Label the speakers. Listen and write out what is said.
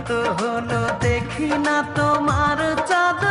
Speaker 1: কত হলো দেখি না তোমার চাঁদ